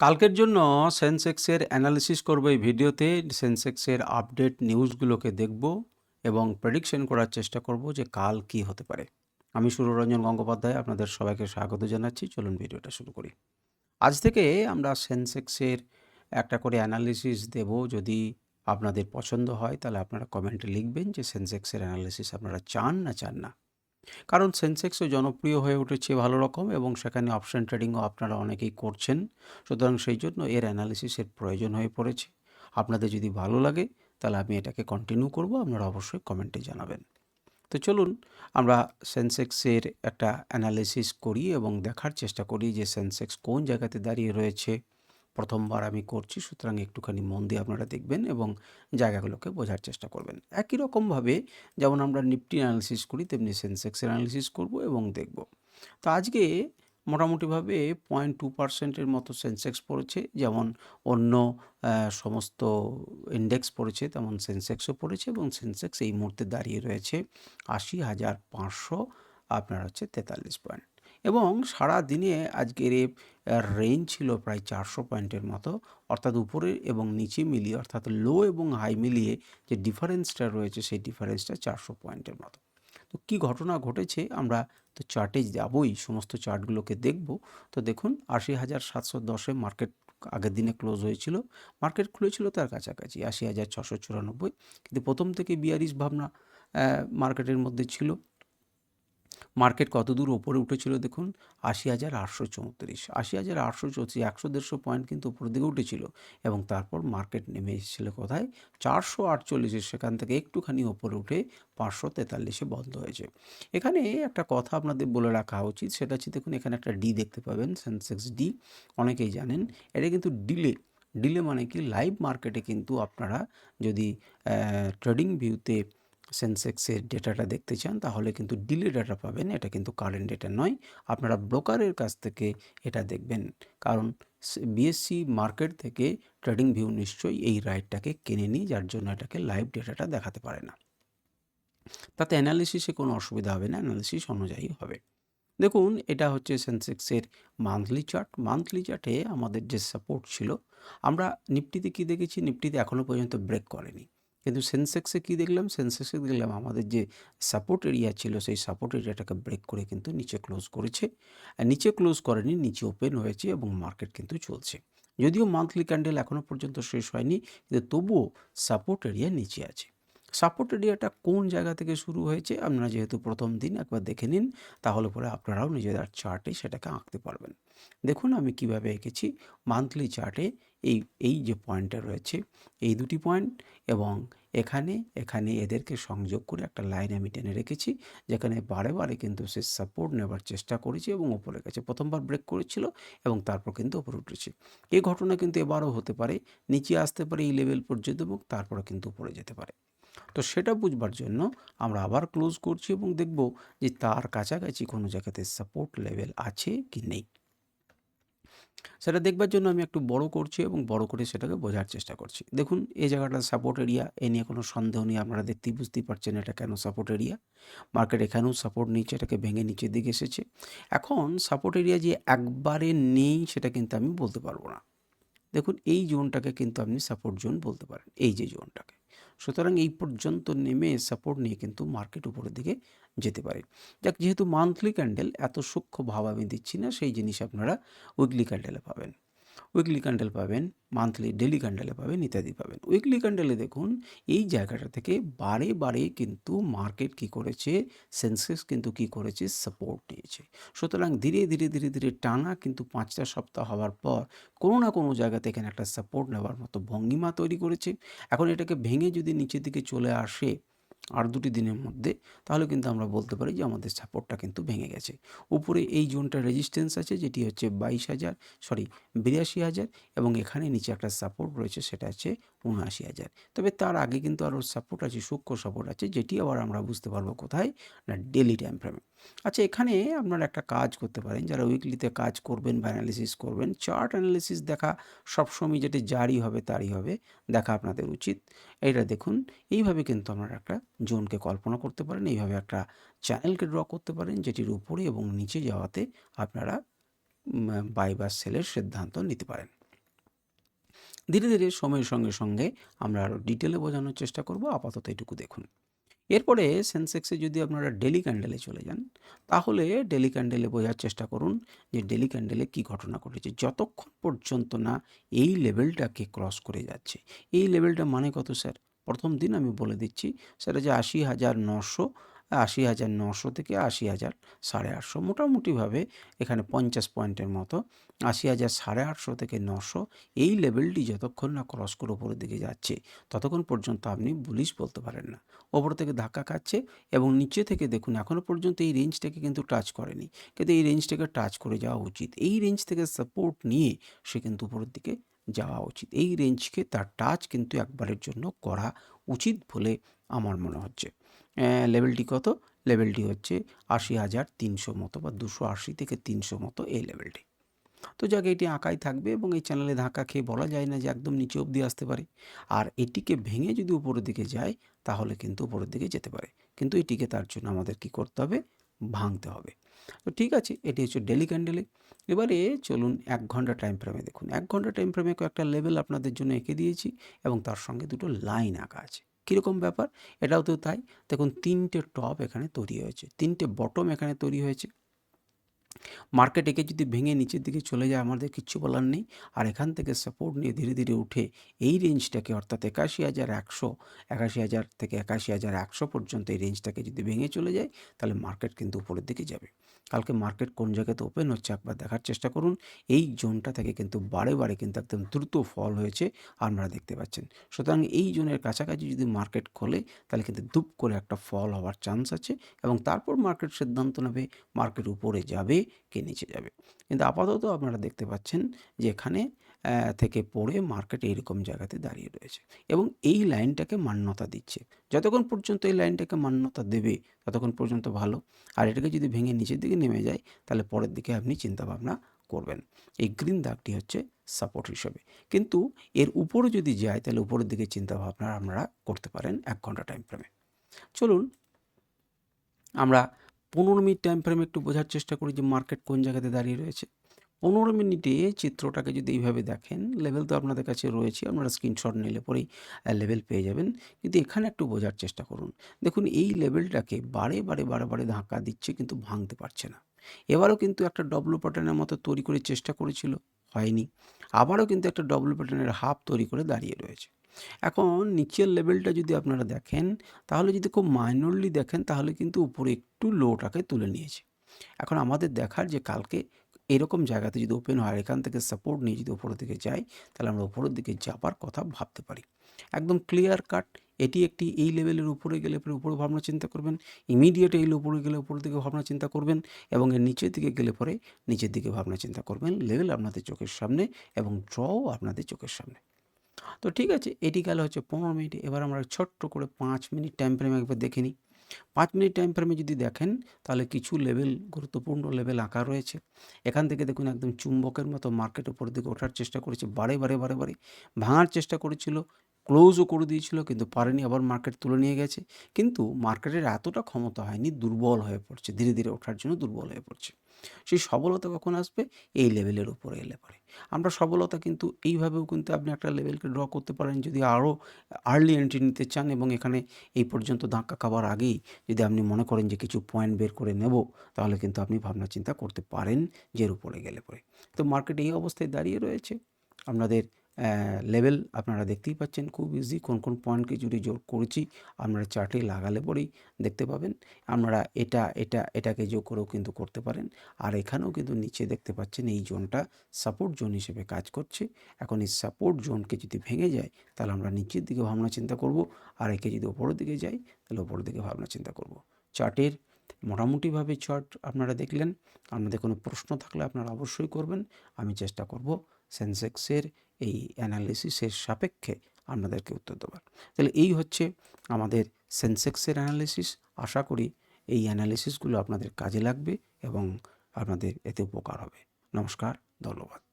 কালকের জন্য সেন্সেক্সের অ্যানালিসিস করব এই ভিডিওতে। সেন্সেক্সের আপডেট নিউজগুলোকে দেখব এবং প্রেডিকশন করার চেষ্টা করব যে কাল কি হতে পারে। আমি সুররঞ্জন গঙ্গোপাধ্যায় আপনাদের সবাইকে স্বাগত জানাচ্ছি। চলুন ভিডিওটা শুরু করি। আজ থেকে আমরা সেন্সেক্সের একটা করে অ্যানালিসিস দেব। যদি আপনাদের পছন্দ হয়, তাহলে আপনারা কমেন্টে লিখবেন যে সেন্সেক্সের অ্যানালিসিস আপনারা চান না চান না। কারণ সেন্সেক্সও জনপ্রিয় হয়ে উঠেছে ভালো রকম এবং সেখানে অপশন ট্রেডিংও আপনারা অনেকেই করছেন। সুতরাং সেই জন্য এর অ্যানালিসিসের প্রয়োজন হয়ে পড়েছে। আপনাদের যদি ভালো লাগে, তাহলে আমি এটাকে কন্টিনিউ করব। আপনারা অবশ্যই কমেন্টে জানাবেন। তো চলুন, আমরা সেন্সেক্সের একটা অ্যানালিসিস করি এবং দেখার চেষ্টা করি যে সেন্সেক্স কোন জায়গাতে দাঁড়িয়ে রয়েছে। প্রথমবার আমি করছি, সুতরাং একটুখানি মন দিয়ে আপনারা দেখবেন এবং জায়গাগুলোকে বোঝার চেষ্টা করবেন। একই রকমভাবে যেমন আমরা নিফটি অ্যানালিসিস করি, তেমনি সেন্সেক্সের অ্যানালিসিস করব এবং দেখব। তো আজকে মোটামুটিভাবে পয়েন্ট টু পার্সেন্টের মতো সেন্সেক্স পড়েছে, যেমন অন্য সমস্ত ইন্ডেক্স পড়েছে, তেমন সেন্সেক্সও পড়েছে এবং সেন্সেক্স এই মুহূর্তে দাঁড়িয়ে রয়েছে আশি হাজার পাঁচশো, আপনার হচ্ছে তেতাল্লিশ পয়েন্ট এবং সারা দিনে আজকের এ রেঞ্জ ছিল প্রায় চারশো পয়েন্টের মতো। অর্থাৎ উপরে এবং নিচে মিলিয়ে, অর্থাৎ লো এবং হাই মিলিয়ে যে ডিফারেন্সটা রয়েছে, সেই ডিফারেন্সটা চারশো পয়েন্টের মতো। তো কী ঘটনা ঘটেছে আমরা তো চার্টে যাবই, সমস্ত চার্টগুলোকে দেখব। তো দেখুন, আশি হাজার সাতশো দশে মার্কেট আগের দিনে ক্লোজ হয়েছিল। মার্কেট খুলেছিল তার কাছাকাছি, আশি হাজার ছশো চুরানব্বই। কিন্তু প্রথম থেকে বিয়ারিশ ভাবনা মার্কেটের মধ্যে ছিল। মার্কেট কত দূর ওপরে উঠেছিল দেখুন? আশি হাজার আটশো চৌত্রিশ। আশি হাজার আটশো চৌত্রিশ, একশো দেড়শো পয়েন্ট কিন্তু উপরের দিকে উঠেছিল এবং তারপর মার্কেট নেমে এসেছিল কোথায়? চারশো আটচল্লিশে, সেখান থেকে একটুখানি ওপরে উঠে পাঁচশো তেতাল্লিশে বন্ধ হয়েছে। এখানে একটা কথা আপনাদের বলে রাখা উচিত, সেটা হচ্ছে দেখুন, এখানে একটা ডি দেখতে পাবেন, সেন্সেক্স ডি অনেকেই জানেন, এটা কিন্তু ডিলে ডিলে মানে কি? লাইভ মার্কেটে কিন্তু আপনারা যদি ট্রেডিং ভিউতে সেন্সেক্সের ডেটাটা দেখতে চান, তাহলে কিন্তু ডিলে ডাটা পাবেন, এটা কিন্তু কারেন্ট ডেটা নয়। আপনারা ব্রোকারের কাছ থেকে এটা দেখবেন। কারণ বিএসসি মার্কেট থেকে ট্রেডিং ভিউ নিশ্চয়ই এই রাইটটাকে কিনে নিই যার জন্য এটাকে লাইভ ডেটাটা দেখাতে পারে না। তাতে অ্যানালিসিসে কোনো অসুবিধা হবে না অ্যানালিসিস অনুযায়ী হবে। দেখুন, এটা হচ্ছে সেন্সেক্সের মান্থলি চার্ট মান্থলি চার্টে আমাদের যে সাপোর্ট ছিল, আমরা নিফটিতে কি দেখেছি? নিফটিতে এখনও পর্যন্ত ব্রেক করেনি। কিন্তু সেন্সেক্সে কি দেখলাম? সেন্সেক্সে দেখলাম আমাদের যে সাপোর্ট এরিয়া ছিল, সেই সাপোর্ট এরিয়াটাকে ব্রেক করে কিন্তু নিচে ক্লোজ করেছে। আর নিচে ক্লোজ করেনি, নিচে ওপেন হয়েছে এবং মার্কেট কিন্তু চলছে। যদিও মান্থলি ক্যান্ডেল এখনও পর্যন্ত শেষ হয়নি, কিন্তু তবুও সাপোর্ট এরিয়া নিচে আছে। সাপোর্ট এরিয়াটা কোন জায়গা থেকে শুরু হয়েছে আপনারা যেহেতু প্রথম দিন একবার দেখে নিন, তাহলে পরে আপনারাও নিজেদের চার্টে সেটাকে আঁকতে পারবেন। দেখুন আমি কীভাবে এঁকেছি। মান্থলি চার্টে এই এই যে পয়েন্টটা রয়েছে, এই দুটি পয়েন্ট এবং এখানে এখানে এদেরকে সংযোগ করে একটা লাইন আমি টেনে রেখেছি, যেখানে বারে বারে কিন্তু সে সাপোর্ট নেবার চেষ্টা করেছে এবং ওপরে গেছে প্রথমবার ব্রেক করেছিল এবং তারপর কিন্তু ওপরে উঠেছে। এই ঘটনা কিন্তু এবারও হতে পারে, নিচে আসতে পারে এই লেভেল পর্যন্ত এবং তারপরে কিন্তু উপরে যেতে পারে। তো সেটা বুঝবার জন্য আমরা আবার ক্লোজ করছি এবং দেখব যে তার কাছাকাছি কোনো জায়গাতে সাপোর্ট লেভেল আছে কি নেই। সেটা দেখবার জন্য আমি একটু বড় করছি এবং বড় করে সেটাকে বোঝার চেষ্টা করছি। দেখুন, এই জায়গাটা সাপোর্ট এরিয়া এ নিয়ে কোনো সন্দেহ নেই, আপনারা দেখতেই বুঝতেই পারছেন এটা কেন সাপোর্ট এরিয়া মার্কেট এখানেও সাপোর্ট নিচ্ছে, এটাকে ভেঙে নিচের দিকে এসেছে। এখন সাপোর্ট এরিয়া যে একবারে নেই, সেটা কিন্তু আমি বলতে পারব না। দেখুন, এই জোনটাকে কিন্তু আপনি সাপোর্ট জোন বলতে পারেন, এই যে জোনটাকে সুতরাং এই পর্যন্ত নেমে সাপোর্ট নিয়ে কিন্তু মার্কেট উপরের দিকে যেতে পারে। যাক, যেহেতু মান্থলি ক্যান্ডেল এত সূক্ষ্ম ভাব আমি দিচ্ছি না, সেই জিনিস আপনারা উইকলি ক্যান্ডেলে পাবেন। উইকলি ক্যান্ডেল পাবেন মান্থলি ডেলি ক্যান্ডেলে পাবেন, ইত্যাদি পাবেন। উইকলি ক্যান্ডেলে দেখুন, এই জায়গাটা থেকে বারে বারে কিন্তু মার্কেট কি করেছে সেন্সেক্স কিন্তু কি করেছে সাপোর্ট নিয়েছে। সুতরাং ধীরে ধীরে ধীরে ধীরে টানা কিন্তু পাঁচটা সপ্তাহ হওয়ার পর, কোনো না কোনো জায়গাতে এখানে একটা সাপোর্ট নেওয়ার মতো ভঙ্গিমা তৈরি করেছে। এখন এটাকে ভেঙে যদি নিচের দিকে চলে আসে আর দুটি দিনের মধ্যে, তাহলে কিন্তু আমরা বলতে পারি যে আমাদের সাপোর্টটা কিন্তু ভেঙে গেছে। উপরে এই জোনটা রেজিস্ট্যান্স আছে, যেটি হচ্ছে বাইশ হাজার সরি বিরাশি হাজার, এবং এখানে নিচে একটা সাপোর্ট রয়েছে, সেটা হচ্ছে উনআশি হাজার। তবে তার আগে কিন্তু আরও সাপোর্ট আছে, সূক্ষ্ম সাপোর্ট আছে, যেটি আবার আমরা বুঝতে পারব কোথায়? না ডেলি টাইম ফ্রেমে আচ্ছা এখানে আপনারা একটা কাজ করতে পারেন, যারা উইকলিতে কাজ করবেন বা অ্যানালিসিস করবেন চার্ট অ্যানালিসিস দেখা সবসময় যেটি জারি হবে তারই হবে, দেখা আপনাদের উচিত। এইটা দেখুন, এইভাবে কিন্তু আপনারা একটা জোনকে কল্পনা করতে পারেন, এইভাবে একটা চ্যানেলকে ড্র করতে পারেন, যেটির উপরে এবং নিচে যাওয়াতে আপনারা বাই বা সেলের সিদ্ধান্ত নিতে পারেন। ধীরে ধীরে সময়ের সঙ্গে সঙ্গে আমরা আরও ডিটেলে বোঝানোর চেষ্টা করব, আপাতত এটুকু দেখুন। এরপরে সেন্সেক্সে যদি আপনারা ডেলি ক্যান্ডেলে চলে যান, তাহলে ডেলি ক্যান্ডেলে বোঝার চেষ্টা করুন যে ডেলি ক্যান্ডেলে কী ঘটনা ঘটেছে। যতক্ষণ পর্যন্ত না এই লেভেলটাকে ক্রস করে যাচ্ছে। এই লেভেলটা মানে কত স্যার প্রথম দিন আমি বলে দিচ্ছি সেটা যে আশি হাজার নশো আশি হাজার নশো থেকে আশি হাজার সাড়ে আটশো মোটামুটিভাবে এখানে পঞ্চাশ পয়েন্টের মতো। আশি হাজার সাড়ে আটশো থেকে নশো এই লেভেলটি যতক্ষণ না ক্রস করে উপরের দিকে যাচ্ছে, ততক্ষণ পর্যন্ত আপনি বুলিশ বলতে পারেন না। ওপর থেকে ধাক্কা খাচ্ছে এবং নিচে থেকে দেখুন এখনও পর্যন্ত এই রেঞ্জটাকে কিন্তু টাচ করেনি। কিন্তু এই রেঞ্জটাকে টাচ করে যাওয়া উচিত। এই রেঞ্জ থেকে সাপোর্ট নিয়ে সে কিন্তু উপরের দিকে যাওয়া উচিত। এই রেঞ্জকে তার টাচ কিন্তু একবারের জন্য করা উচিত বলে আমার মনে হচ্ছে। লেভেলটি কত? লেভেলটি হচ্ছে আশি হাজার তিনশো মতো বা দুশো আশি থেকে তিনশো মতো এই লেভেলটি তো যাক, এটি আঁকাই থাকবে এবং এই চ্যানেলে ধাক্কা খেয়ে বলা যায় না যে একদম নিচে অবধি আসতে পারে। আর এটিকে ভেঙে যদি উপরের দিকে যায়, তাহলে কিন্তু উপরের দিকে যেতে পারে। কিন্তু এটিকে তার জন্য আমাদের কি করতে হবে? ভাঙতে হবে। তো ঠিক আছে, এটি হচ্ছে ডেলি ক্যান্ডেলে এবারে চলুন এক ঘণ্টা টাইম ফ্রেমে দেখুন। এক ঘণ্টা টাইম ফ্রেমে কয়েকটা লেভেল আপনাদের জন্য এঁকে দিয়েছি এবং তার সঙ্গে দুটো লাইন আঁকা আছে। কীরকম ব্যাপার? এটাও তো তাই। দেখুন, তিনটে টপ এখানে তৈরি হয়েছে। তিনটে বটম এখানে তৈরি হয়েছে। মার্কেট একে যদি ভেঙে নিচের দিকে চলে যায়, আমাদের কিচ্ছু বলার নেই। আর এখান থেকে সাপোর্ট নিয়ে ধীরে ধীরে উঠে এই রেঞ্জটাকে অর্থাৎ একাশি হাজার একশো, একাশি হাজার থেকে একাশি হাজার একশো পর্যন্ত এই রেঞ্জটাকে যদি ভেঙে চলে যায়, তাহলে মার্কেট কিন্তু উপরের দিকে যাবে। কালকে মার্কেট কোন জায়গাতে ওপেন হচ্ছে একবার দেখার চেষ্টা করুন। এই জোনটা থেকে কিন্তু বারে বারে কিন্তু একদম দ্রুত ফল হয়েছে আপনারা দেখতে পাচ্ছেন। সুতরাং এই জোনের কাছাকাছি যদি মার্কেট খোলে, তাহলে কিন্তু দুপ করে একটা ফল হওয়ার চান্স আছে এবং তারপর মার্কেট সিদ্ধান্ত নেবে মার্কেট উপরে যাবে, কে নিচে যাবে। কিন্তু আপাতত আপনারা দেখতে পাচ্ছেন যে এখানে থেকে পড়ে মার্কেট এইরকম জায়গাতে দাঁড়িয়ে রয়েছে। এবং এই লাইনটাকে মান্যতা দিচ্ছে। যতক্ষণ পর্যন্ত এই লাইনটাকে মান্যতা দেবে, ততক্ষণ পর্যন্ত ভালো। আর এটাকে যদি ভেঙে নিচের দিকে নেমে যায়, তাহলে পরের দিকে আপনি চিন্তাভাবনা করবেন। এই গ্রিন দাগটি হচ্ছে সাপোর্ট হিসেবে। কিন্তু এর উপরে যদি যায়, তাহলে উপরের দিকে চিন্তাভাবনা আপনারা করতে পারেন এক ঘণ্টা টাইম ফ্রেমে চলুন, আমরা পনেরো মিনিট টাইম ফ্রেমে একটু বোঝার চেষ্টা করি যে মার্কেট কোন জায়গাতে দাঁড়িয়ে রয়েছে। পনেরো মিনিটে চিত্রটাকে যদি এইভাবে দেখেন লেভেল তো আপনাদের কাছে রয়েছে, আপনারা স্ক্রিনশট নিলে পরেই লেভেল পেয়ে যাবেন। কিন্তু এখানে একটু বোঝার চেষ্টা করুন। দেখুন, এই লেভেলটাকে বারে বারে বারে বারে ধাক্কা দিচ্ছে, কিন্তু ভাঙতে পারছে না। এবারও কিন্তু একটা ডব্লু প্যাটার্নের মতো তৈরি করে চেষ্টা করেছিল, হয়নি। আবারও কিন্তু একটা ডব্লু প্যাটার্নের হাফ তৈরি করে দাঁড়িয়ে রয়েছে। এখন নিচের লেভেলটা যদি আপনারা দেখেন, তাহলে যদি খুব মাইনরলি দেখেন, তাহলে কিন্তু উপরে একটু লোটাকে তুলে নিয়েছে। এখন আমাদের দেখার যে কালকে এরকম জায়গাতে যদি ওপেন হয় এখান থেকে সাপোর্ট নিয়ে যদি ওপরের দিকে যাই, তাহলে আমরা ওপরের দিকে যাবার কথা ভাবতে পারি। একদম ক্লিয়ার কাট এটি একটি এই লেভেলের উপরে গেলে পরে উপরে ভাবনা চিন্তা করবেন ইমিডিয়েট এই উপরে গেলে উপরের দিকে ভাবনা চিন্তা করবেন এবং এর নিচের দিকে গেলে পরে নিচের দিকে ভাবনা চিন্তা করবেন লেভেল আপনাদের চোখের সামনে এবং ড্রও আপনাদের চোখের সামনে। তো ঠিক আছে, এটি গেল হচ্ছে পনেরো মিনিট, এবার আমরা ছোট্ট করে পাঁচ মিনিট টাইম ফ্রেম একবার দেখে নিই। পাঁচ মিনিট টাইম ফ্রেমে যদি দেখেন, তাহলে কিছু লেভেল গুরুত্বপূর্ণ লেভেল আঁকা রয়েছে। এখান থেকে দেখুন একদম চুম্বকের মতো মার্কেট উপর দিকে ওঠার চেষ্টা করেছে। বারে বারে বারে বারে ভাঙার চেষ্টা করেছিল। ক্লোজও করে দিয়েছিল, কিন্তু পারেনি, আবার মার্কেট তুলে নিয়ে গেছে। কিন্তু মার্কেটের এতটা ক্ষমতা হয়নি, দুর্বল হয়ে পড়ছে, ধীরে ধীরে ওঠার জন্য দুর্বল হয়ে পড়ছে। সেই সবলতা কখন আসবে? এই লেভেলের উপরে এলে পরে। আমরা সবলতা কিন্তু এইভাবেও কিন্তু আপনি একটা লেভেলকে ড্র করতে পারেন যদি আরও আর্লি এন্ট্রি নিতে চান এবং এখানে এই পর্যন্ত ধাক্কা খাবার আগেই যদি আপনি মনে করেন যে কিছু পয়েন্ট বের করে নেব, তাহলে কিন্তু আপনি ভাবনা চিন্তা করতে পারেন যে উপরে গেলে পরে। তো মার্কেট এই অবস্থায় দাঁড়িয়ে রয়েছে। আপনাদের লেভেল আপনারা দেখতেই পাচ্ছেন খুব ইজি কোন কোন পয়েন্টকে যদি যোগ করেছি আপনারা চার্টে লাগালে পরেই দেখতে পাবেন। আপনারা এটা এটা, এটাকে যোগ করেও কিন্তু করতে পারেন। আর এখানেও কিন্তু নিচে দেখতে পাচ্ছেন এই জোনটা সাপোর্ট জোন হিসেবে কাজ করছে। এখন এই সাপোর্ট জোনকে যদি ভেঙে যায়, তাহলে আমরা নিচের দিকে ভাবনা চিন্তা করব। আর একে যদি ওপরের দিকে যাই, তাহলে ওপরের দিকে ভাবনা চিন্তা করব। চার্টের মোটামুটিভাবে চার্ট আপনারা দেখলেন। আপনাদের কোনো প্রশ্ন থাকলে আপনারা অবশ্যই করবেন। আমি চেষ্টা করব সেন্সেক্সের এই অ্যানালিসিসের সাপেক্ষে আপনাদেরকে উত্তর দেবার তাহলে এই হচ্ছে আমাদের সেন্সেক্সের অ্যানালিসিস আশা করি এই অ্যানালিসিসগুলো আপনাদের কাজে লাগবে এবং আপনাদের এতে উপকার হবে। নমস্কার, ধন্যবাদ।